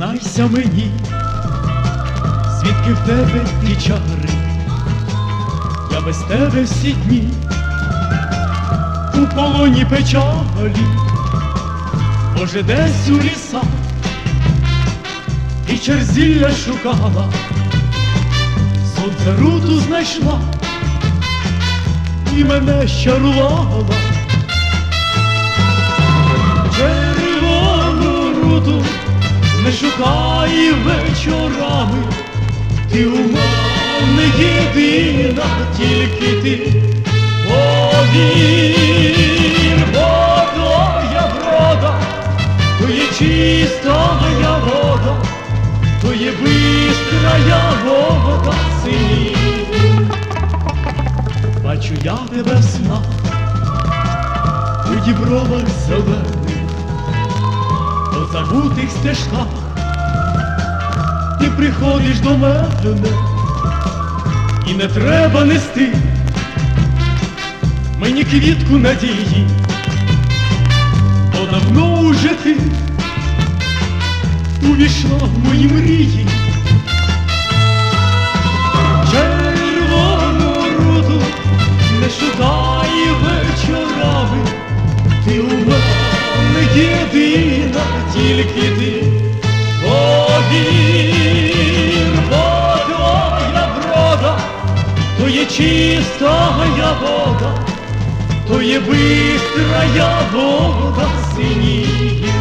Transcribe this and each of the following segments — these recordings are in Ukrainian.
признайся мені, звідки в тебе ті чари, я без тебе всі дні у полоні печалі, може, десь у лісах і черзілля шукала, сонце руту знайшла і мене щарувала. Шукай вечорами, ти у мене єдина, тільки ти повір, бо твоя врода, то є чистая вода, то є бистрая вода сині. Бачу я тебе в снах, у дібровах зелених, по забутих стежках, ти приходиш до мене, і не треба нести мені квітку надії, бо давно уже ти увійшла в мої мрії. Червону руду не шукай вечорами, ти у мене єдина, тільки ти то є чистая вода, то є бистрая вода синіє.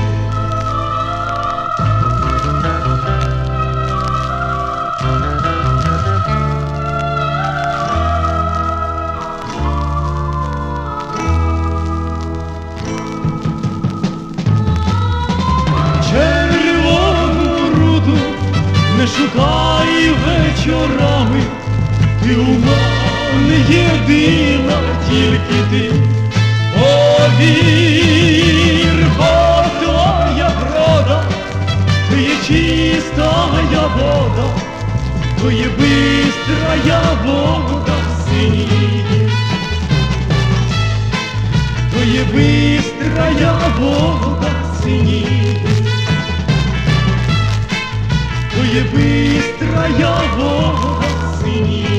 червону руду не шукай вечорами, ти у мене єдина, тільки ти повір, бо твоя врода, то є чистая вода, то є бистрая вода синіє. То є бистрая вода синіє. То є бистрая вода синіє.